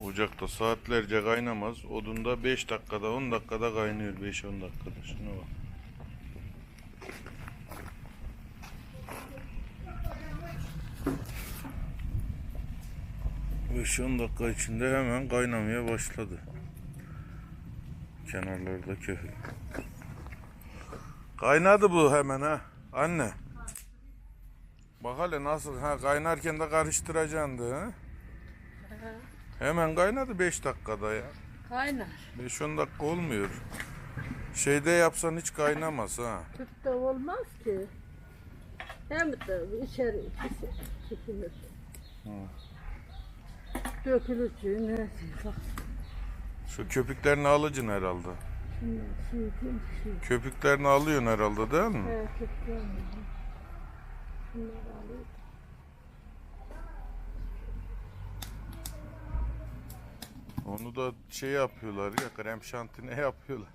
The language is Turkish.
Ocakta saatlerce kaynamaz. Odunda 5 dakikada 10 dakikada kaynıyor 5-10 dakikada. Şuna bak. Beş on dakika içinde hemen kaynamaya başladı. Kenarlarda köhül. Kaynadı bu hemen ha. Anne. Bak hele nasıl ha kaynarken de karıştıracaksın ha. Hemen kaynadı 5 dakikada ya. Kaynar. 5-10 dakika olmuyor. Şeyde yapsan hiç kaynamaz ha. Tüpte olmaz ki. Hem de içeri sıkılır. Dökülür suyu neresi? Bak Şu köpüklerini alacaksın herhalde. şimdi suyu kim suyu. Köpüklerini alıyorsun herhalde değil mi? Evet, tüpte Şunları alayım. Onu da şey yapıyorlar ya krem şantine yapıyorlar.